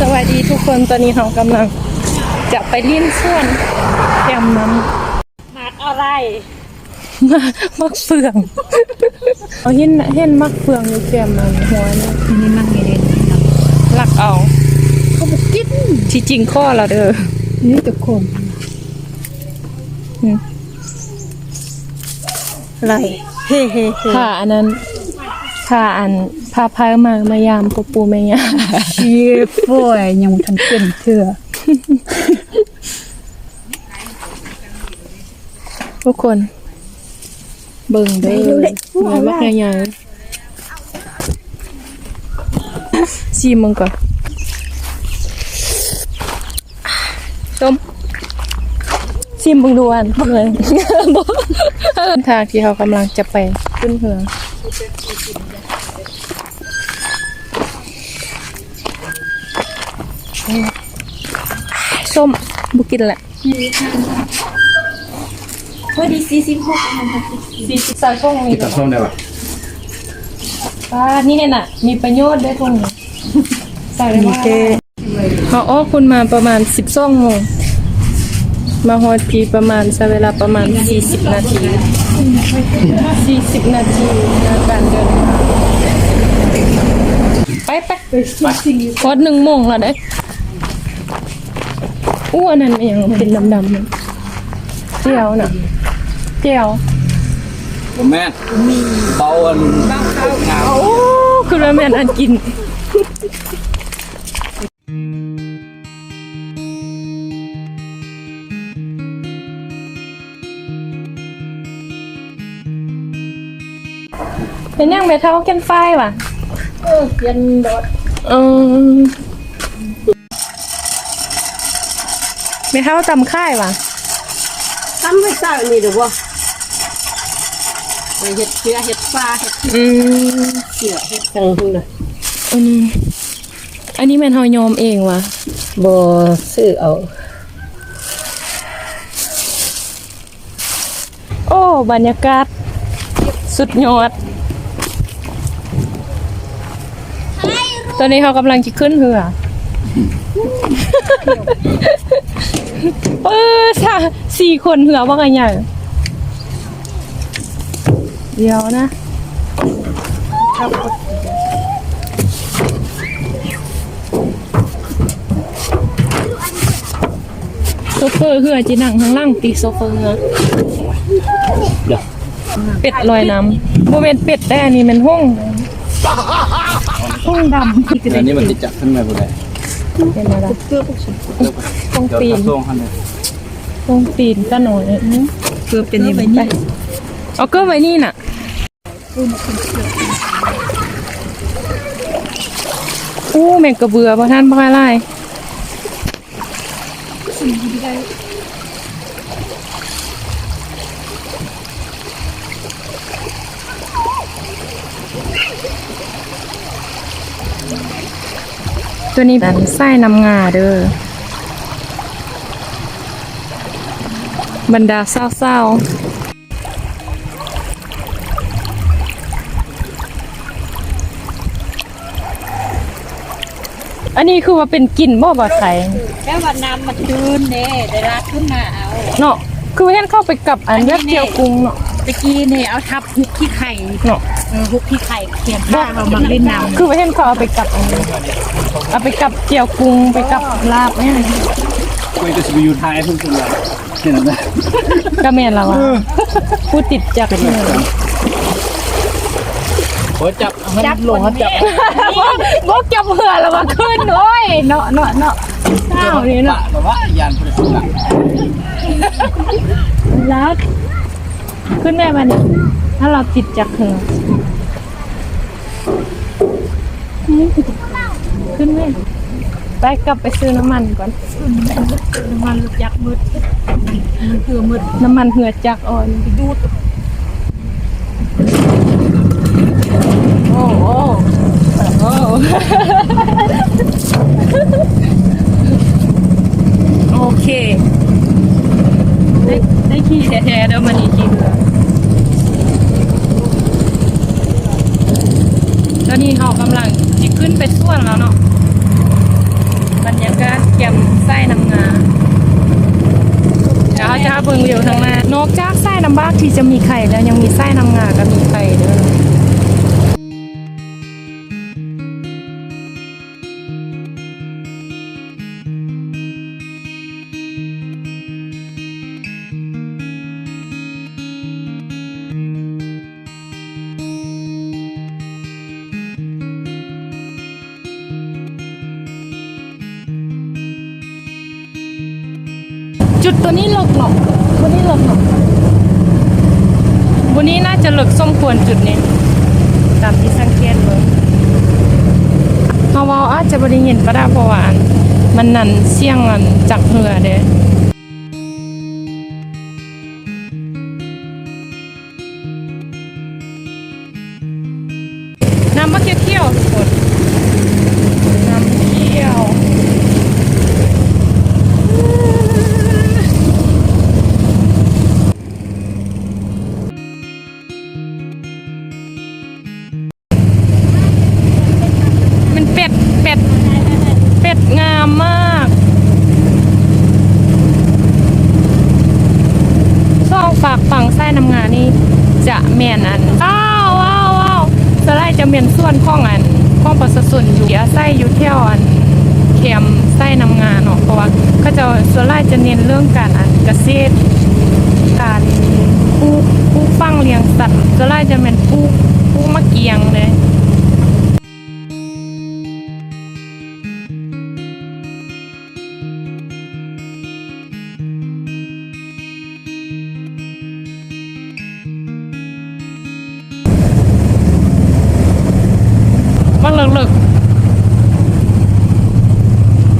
สวัสดีทุกคนตอนนี้เรากำลัง จะไปลิ้นส่วนแกมน้หักอะไรำมามักเฟืองเอาเห็นเห็นมักเฟืองอยู่แกมมันหัวนี่อันนี้มันไม่ได้หลักเอาเขาบอกกินที่จริงข้อเราเด้อนี่ตะโคมอืมไรเฮ้เฮ้เฮ้ค่ะอันนั้นค่ะอัน พาพายมามายามปูปูแม่ยาเชี่ยป่วยยังทันเป็นเถื่อทุกคน เบิ่งเด้อเงยมักใหญ่ๆชิมมึงก่อนต้มชิมมึงดูอันเลยทางที่เขากำลังจะไปขึ้นเหือ ส้มบุกินแหละพอดีสี่สิบหกสี่สิบสามช่องมีตัดส้มได้ปะป้านี่เนี่ยน่ะ มีประโยชน์ด้วยทงนี้ใส่ได้ไหมเขาออกคุณมาประมาณสิบสองโมงมาฮอดพีประมาณใช้เวลาประมาณสี่สิบนาทีสี่สิบนาทีในการเดินทางไปไปฮอดหนึ่งโมงแล้วเด้ อ้วนนั่นมันยังเป็นดำๆนั่นเจียวน่ะเจียวผมแม่นเบาอันเบาข้าวงามโอ้คือว่าแม่นอันกินเป็นยังแม่เท่ากันไฟว่ะ เออเย็นดอดเออ แม่เท่าตำค่ายว่ะทำไม่ทราบนี่เดี๋ยวว่าไปเห็ดเชื้อเห็ดปลาเห็ดอืมเสือเห็ดตังหุ่นน่ะอันนี้ อันนี้แม่นเฮายอมเองว่ะบ่ซื้อเอา โอ้ บรรยากาศ สุดยอด ตอนนี้เขากำลังจะขึ้นเรือ เออสาสี่คนเหือว่าไงอย่างเดี๋ยวนะโซเฟอร์เหือจีนังข้างล่างตีโซเฟอร์เหือเดี๋ยวเป็ดลอยน้ำโมเมนเป็ดแต่อันนี้มันห้องห้องดำอันนี้มันติดจับขึ้นมาบ่ได้ เป็นอะไรห้องเดี๋ยวตีนตัดส้มขั้นเลยห้องตีนก็หน่อยเกือบเป็นยังไงไปเอาเก็ไว้นี่น่ะอู้แมงกระเบือบ่ท่านบ่อะไร ตัวนี้เป็นไส้น้ำงาเด้อบรรดาเศร้าๆอันนี้คือว่าเป็นกลิ่นบ่บ่ไข่แค่ว่าน้ำมันจืนเน่ได้รักขึ้นมาเอาเนาะคือว่าเห็นเข้าไปกับอันเว็บเจียวกรุงเนาะ ตะกี้เนี่ยเอาทับฮุกขี้ไข่เนาะเออฮุกขี้ไข่เขียนผ้าเรามาเล่นน้ำคือว่าเห็นเขาเอาไปกับอันนี้เอาไปกับเจียวกรุงไปกับลาบเนี่ยคุยกับสิบยูไทยเพิ่งขึ้นมาเห็นไหมก็แม่นแล้วอะผู้ติดจากเมืองโอ้จับมันหลงเขาจับบ่จับเหือแล้วมาขึ้นโอ้ยเนาะเนาะเนาะเจ้านี่เนาะแบบว่ายานพุทธศาสนาแล้ว ขึ้นแม่มาเนี่ยถ้าเราติดจากเหือขึ้นแม่ไปกลับไปซื้อน้ำมันก่อน น้ำมันลูกยักษ์มืดมันคือมืดน้ำมันเหือจากอ่อนดูดโอ้โอ้โอ้โอเค ได้ได้ขี่แท้ๆเดี๋ยวมันอีกขี่เรือตอนนี้เขากำลังจะขึ้นไปส่วนแล้วเนาะก็เกี่ยมไส้น้ำงาเดี๋ยวเขาจะเบิ่งวิวทางหน้านอกจากไส้น้ำบากที่จะมีไข่แล้วยังมีไส้น้ำงาก็มีไข่ด้วย จุดตัวนี้หลกหนอกตัวนี้หลกหนอกวันนี้น่าจะหลกส้มควรจุดนี้ ตามที่สังเกตเลยเฮาวาอาจจะบริเห็นก็ได้เพราะว่ามันนั่นเสี่ยงอันจากเหือเด้ จะแม่นอันอ้าวว้าวว้าวสไลด์จะเมียนส่วนข้องอันข้องประสสุนอยู่เสียไส้อยู่เที่ยวอันเข็มไส้นำงานเนาะเพราะว่าก็จะสไลด์จะเน้นเรื่องการอันเกษตรการปลูกปลูกฟังเลี้ยงสัตว์สไลด์จะเป็นปลูกปลูกมะเกียงเลย ว่าเลิกเลิก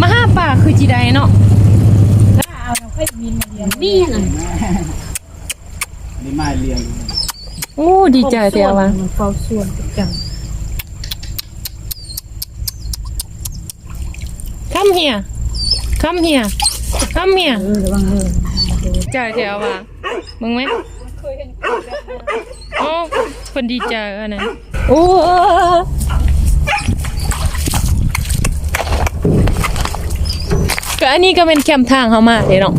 มาห้าป่าคือจีไดเนาะนี่น่ะนี่ไม้เลี้ยงโอ้ดีใจเตียวว่ะมันเฝ้าส่วนกัน come here come here come here เออระวังเลยใจเตียวว่ะมึงไหมโอ้คนดีใจอันนั้นโอ้ อันนี้ก็เป็นแคมทางเขามาเลยเนาะ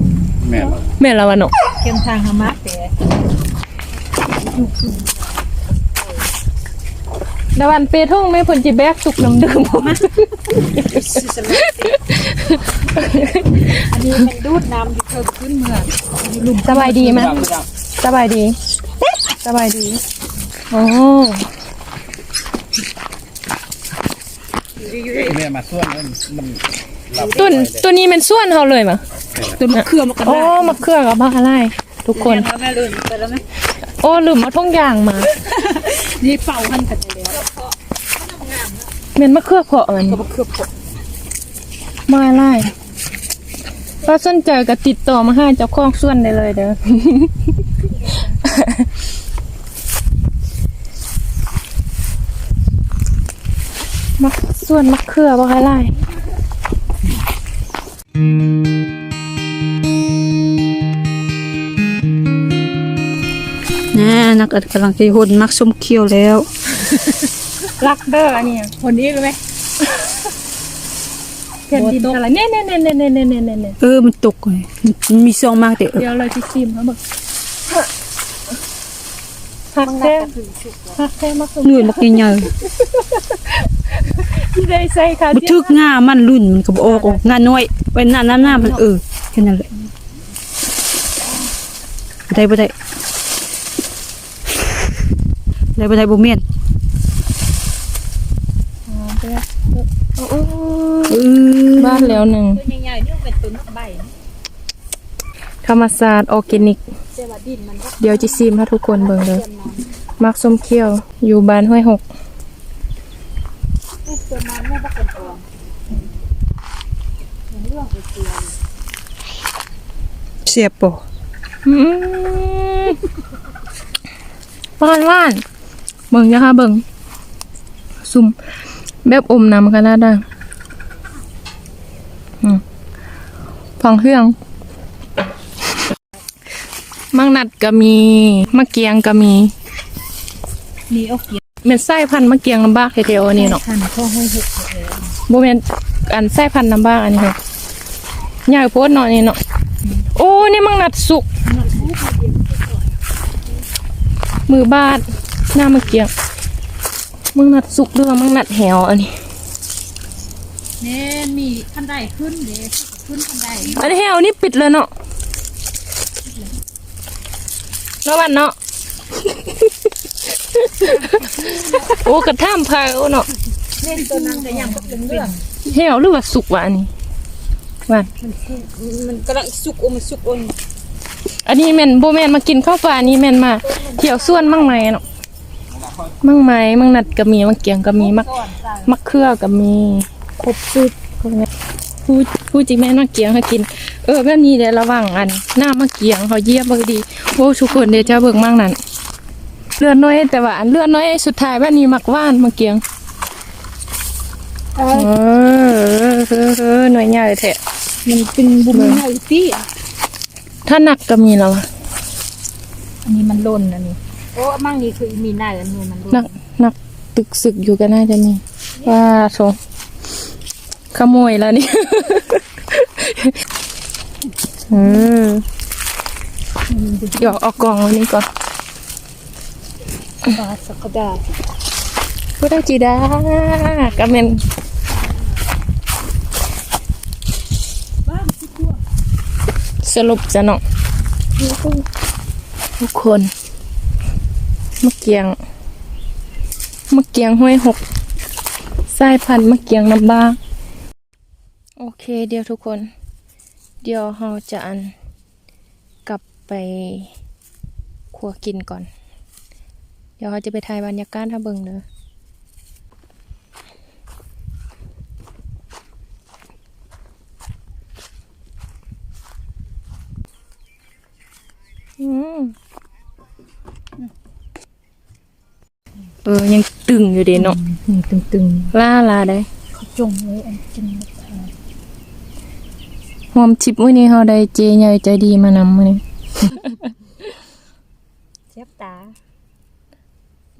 แม่นแม่นแล้ววะเนาะเข้มทางหามาแต่ดาวันเปท่งไม่ผลจิแบกสุกน้ำดื่มอันนี้เป็นดูดน้ำที่เพิ่มขึ้นเมื่อสบายดีไหมจังจังสบายดี สบายดี โอ้แม่มาส่วนมันมันหลับ ตัวตัวนี้เป็นส่วนเขาเลยมั้ยตัวมะเขือมันก็โอ้มะเขือกับบ้าอะไรทุกคนแล้วแม่ลืมไปแล้วไหมโอ้ลืมเอาท่องยางมานี่เป่าหันกันแล้วเมนมะเขือเพาะมันก็มะเขือผดมาอะไรก็สนใจก็ติดต่อมาให้เจ้าของส่วนได้เลยเด้อมักส่วนมะเขือบ่อะไร น่นักกำลังจะหุ่นมักส้มเขียวแล้ว รักเด้ออันเนี้ยคนนี้รู้ไหมแผ่นดินอะไรเนี่ยเนี่ยเนี่ยเนี่ยเนี่ยเนี่ยเนี่ยเออมันตกเลยมันมีซองมากแต่เออเดี๋ยวเราจะชิมเขาบอก หักแท้หักแท้มากหน่วยมักใหญ่ที่ได้ใส่ค่ะๆมันทึกง่ามันรุ่นมันก็บออกออกงานน้อยไว้หน้าหน้าหน้ามันเออแค่นั้นแหละบ่ได้บ่ได้ได้บ่ได้บ่แม่นโอ้เออบ้านแล้วหนึ่งตัวใหญ่ๆนี่เป็นต้นใบธรรมศาสตร์ออร์แกนิก แต่ว่าดินมันก็เดี๋ยวจะซิมให้ทุกคนเบิ่งเลยมักส้มเขียว อยู่บ้านห้วยหกตัวมันแม่บ่เป็นตัวเสียบบ่อืมบ้านว่านเบิ่งนะคะเบิ่งซุ่มแบบอมน้ำกันได้ดังอืมฟังเครื่อง มังนัดก็มีมะเกียงก็มีมีเอาเกียเม็นไส้พันธุ์มะเกียงลำบากเทเดียวอันนี้เนาะขันข้อห้อยหกโบเมนอันไส้พันธุ์ลำบากอันนี้ค่ะใหญ่โพดหน่อยนี่เนาะโอ้นี่มังนัดสุก มือบาดหน้ามาเกียงมังนัดสุกหรือว่ามังนัดแหวอันนี้เน่มีขั้นใดขึ้นเด้ขึ้นขั้นใดอันนี้แหวนี่ปิดเลยเนาะ เนาะวันเนาะโอ้กระท่ามพาโอ้เนาะเล่นตัวนั้นแต่ยังก็เป็นเรื่องแหวหรือว่าสุกวะอันนี้วันมันกำลังสุกโอมันสุกโอนอันนี้แม่นโบแม่นมากินข้าวปลานี้แม่นมาเที่ยวส่วนมั่งไหมเนาะมั่งไหมมั่งนัดก็มีมั่งเกียงก็มีมักมักเครือก็มีครบซุปพวกเนี้ยผู้ผู้จิแม่นมักเกียงให้กิน ออแบบนี้เดี๋ยวระวังอันหน้ามักเกียงเขาเยียบเบิ่งดีโอ้ทุกคนเดี๋ยวจะเบิ่งมั่งนั้นเลือดน้อยแต่ว่าอันเลือดน้อยสุดท้ายแบบนี้มักว่านมักเกียงเออเออเออหน่วยใหญ่แท้มันเป็นบุญใหญ่ที่ถ้าหนักก็มีแล้วอะอันนี้มันล่นอันนี้โอ้มั่งนี่คือมีหน้าอันนี้มันล่นนักนักตึกศึกอยู่กันน่าจะมีว่าโถขโมยแล้วนี่เอยวเอากล่องอันนี้ก่อนบาสกดาพูดได้จีดาก็เป็นสรุปจะเนาะทุกคนมะเกียงมะเกียงห้วยหกสายพันธุ์มะเกียงน้ำบ้า โอเคเดี๋ยวทุกคน เดี๋ยวเราจะอันกลับไปครัวกินก่อน เดี๋ยวเราจะไปถ่ายบรรยากาศถ้าเบิ่งเด้ออืมเออ ยังตึงอยู่เด้เนาะนี่ตึงล่าลาได้ๆเขาจงไว้อันกิน หอมชิปมื้อนี้เฮาได้เจใหญ่ใจดีมานำมื้อนี้ เจ็บตา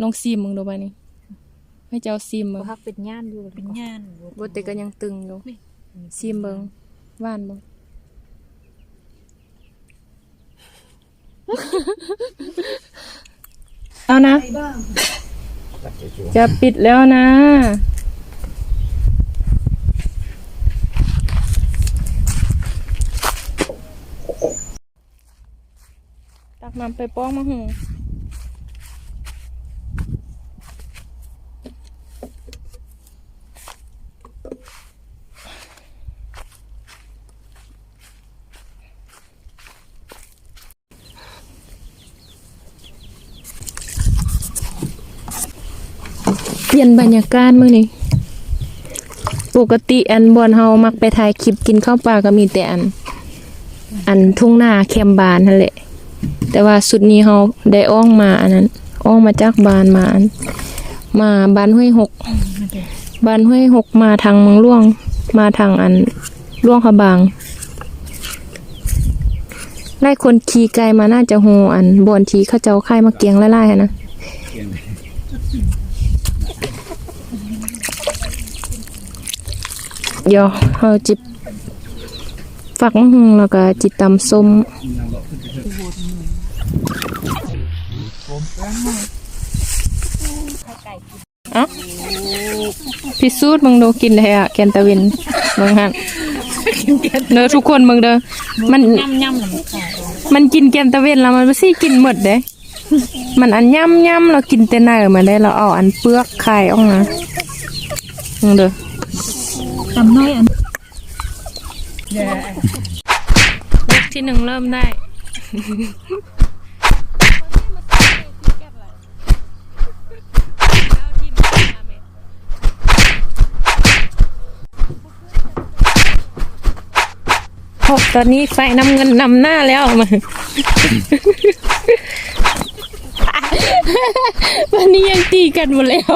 ลองซีมมึงดูบัดนี้ให้เจ้าซีมเบิ่งพักเป็นย่านอยู่เป็นย่านบ่แต่ก็ยังตึงอยู่ซีมเบิ่งหวานบ่เอานะจะปิดแล้วนะ ตักน้ำไปป้องมาหูเปลี่ยนบรรยากาศมื้อนี้ปกติอันบอนเฮามักไปถ่ายคลิปกินข้าวปลาก็มีแต่อัน อันทุ่งนาแคมบานนั่นแหละ แต่ว่าสุดนี้เฮาได้อ้องมาอันนั้น อ้องมาจากบานมาอันมาบานห้วยหกบานห้วยหกมาทางเมืองล่วง มาทางอันล่วงขบางไล่คนขี่ไกลมาน่าจะโหอันบอนทีเขาเจ้าค่ายมาเกียงไล่ๆหั้นะเดี๋ยวเราจิบฝักมะฮุงแล้วก็จิตตำส้ม เอ้าพิสูจน์มึงดูกินได้อะแกนตะวินมึงหันเด้อทุกคนมึงเด้อมันย่ำย่ำหน่อยค่ะมันกินแกนตะเวนแล้วมันไม่ใช่กินหมดเด้มันอันย่ำย่ำเรากินแต่เนื้อมาได้เราเอาอันเปลือกไข่ออกมามึงเด้อทำน้อยอันเลขที่หนึ่งเริ่มได้ ตอนนี้ไฟน้ำเงินนำหน้าแล้วมาวันนี้ยังตีกันหมดแล้ว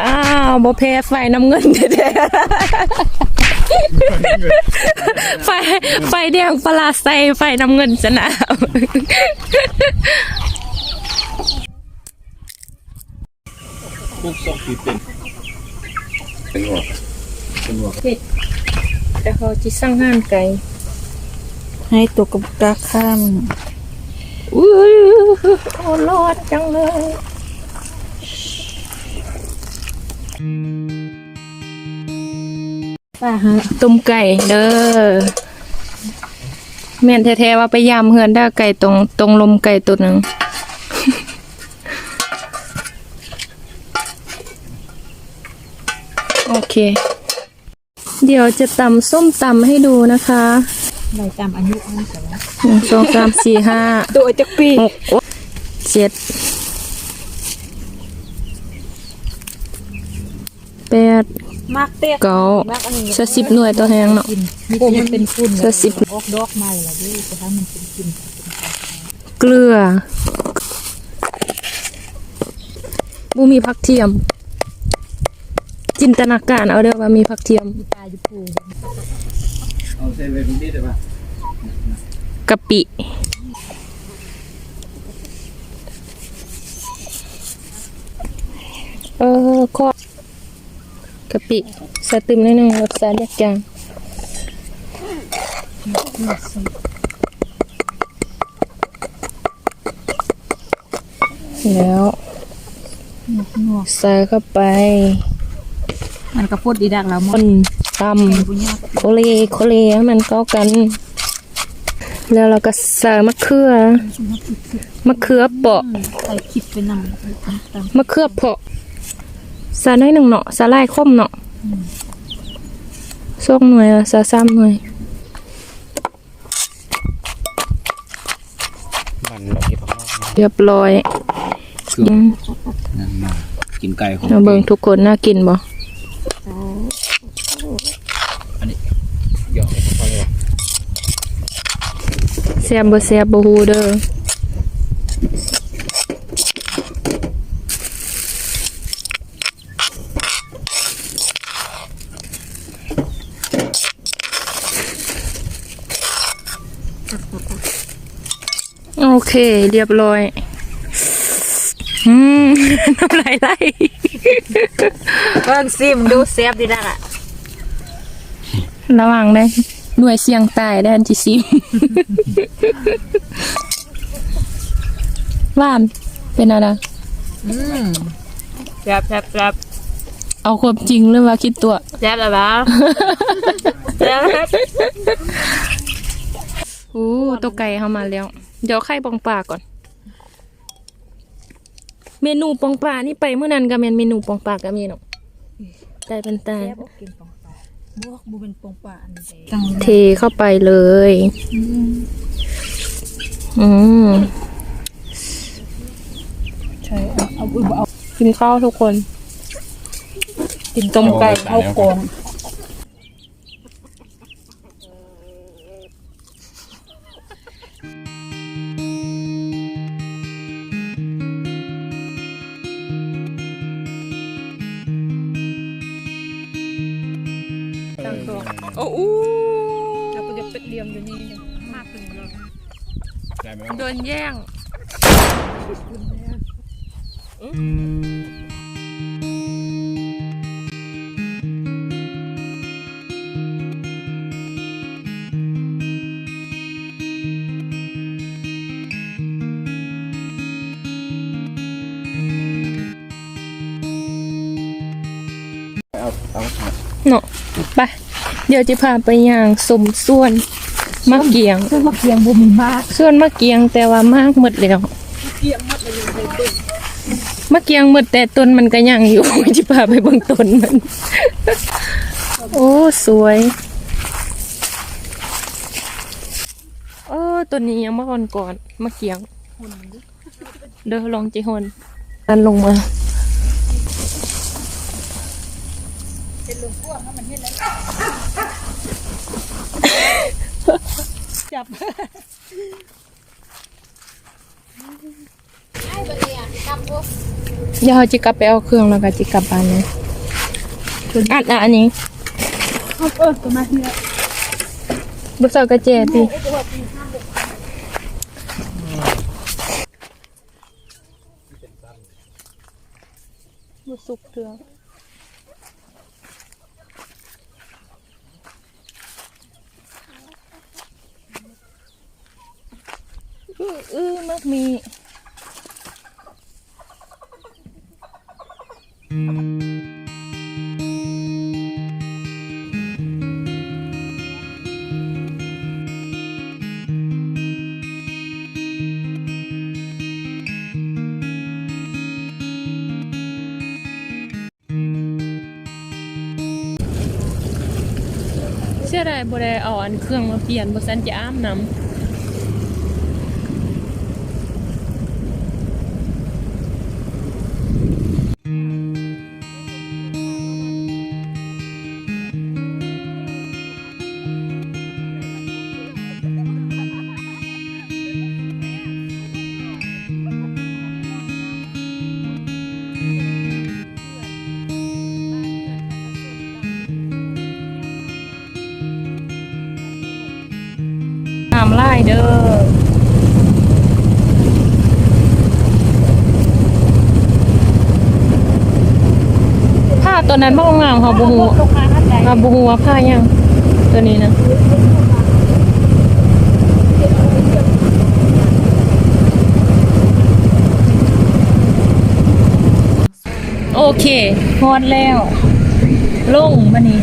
อ้าวบอแพ้ไฟน้ำเงินแท้ๆไฟไฟแดงปลาใสไฟน้ำเงินชนะพวกซอกปีเป็นเป็นหรอ เป็นหัวแต่เขาจะสร้างห้านไก่ให้ตัวกับกาข้ามอุ้ยโอ้รอดจังเลยป้าฮะต้มไก่เด้อแม่นแท้ๆว่าไปยามเฮือนได้ไก่ตรงตรงลมไก่ตัวหนึ่งโอเค เดี๋ยวจะตำส้มตำให้ดูนะคะใบตามอายุมันแต่ว่าหนึ่งสองสามสี่ห้าตัวจักปีหกเจ็ดแปด มากเตี้ยเก้ามากสิบหน่วยตัวแหงเนาะกินมีแต่มันเป็นฝุ่นจะสิบ ออกดอกใหม่ละด้วยจะให้มันเป็นกลิ่นเกลือบูมีผักเทียม จินตนาการเอาเด้อว่ามีผักเทียมตายอยู่ปูเอาเซเว่นนี่ได้ปะกะปิเออข้อกะปิสติมนิดนึงรสชาติยากจังแล้วใส่เข้าไป มันก็พูดดีดักแล้วคมันนตำบุญยากโคเลโคเลให้มันเข้ากัน แล้วเราก็ใส่มะเขือมะเขือเปาะใส่คลิปไปนำตามมะเขือเปาะใส่น้อยหนึ่งเนาะใส่ไล่คมเนาะสองหน่วยละใส่สามหน่วยมันเราเก็บข้างนอกนะเรียบร้อยคืออืมนั่นมากินไก่ของเอาเบิ่งทุกคนน่ากินบ่ อันนี้เดี๋ยวพอเลยแซ่บบ่แซ่บบ่ฮู้เด้อโอเค เรียบร้อย อืมน้ำลายไหล เบิ่งซิมดูเซฟดีดักอะระวังได้หน่วยเสียงตายได้อันที่ซิมว่านเป็นอะไรอืมแซ่บแซ่บแซ่บเอาความจริงหรือว่าคิดตัว แซ่บแล้วบ้าแซ่บอู้ตัวไก่เข้ามาแล้ว เดี๋ยวไข่ปองปลาก่อน เมนูปองปลานี่ไปเมื่อนั้นก็เมนเมนูปองปลาก็มีเนาะตายเป็นตายกินปองปลาบวกบูเป็นปองปลาอันนี้ตั้งเทเข้าไปเลยอืมใช่เอาเอาเอากินข้าวทุกคน กินต้มไก่เข้ากองตั้ง โดนแย่งเอาเอาเนาะไป เดี๋ยวจะพาไปย่างสมส่วน มะเกียงซึ่งมะเขือบูมีมากส่วนมะเกียงแต่ว่ามากหมดแล้วมะเกียงหมดแต่ต้นมันก็ยังอยู่จะพาไปเบิ่งต้นมัน โอ้สวยโอ้ต้นนี้ยังมาก่อนก่อนมะเกียง เด้อลองจิฮนดันลงมา เดี๋ยวเราจะกลับไปเอาเครื่องแล้วก็จะกลับบ้านเลยอัดอะอันนี้เออตัวมาเนี่ยบุษกระเจตีบุสุกเถือ อื้ออื้อมักมีเสียดายบ่ได้เอาอันเครื่องมาเปลี่ยนบ่ซันจะอ้ามน้ำ เด้อผ้าตัวนั้นบ่งามๆค่ะบ่ฮู้ลูกค้าท่านใดอ่าบ่ฮู้ว่าผ้าหยังตัวนี้นะโอเคฮอดแล้วลงมานี่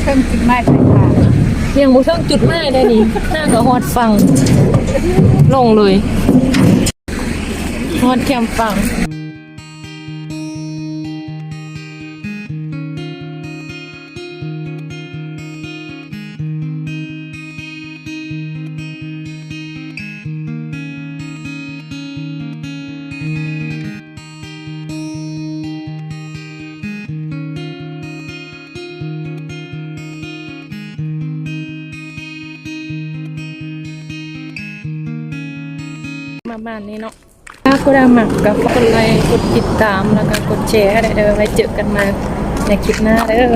เพิ่มกินไม่ไปค่ะ ยังบ่ต้องจุดหมายได้นี่หน้าก็ฮอดฟัง ลงเลยฮอดแคมฟัง บ้านนี้เนาะถ้าก็ได้หมักกับกดไลค์กดติดตามแล้วก็กดแชร์ได้เด้อไว้เจอกันมาในคลิปหน้าเด้อ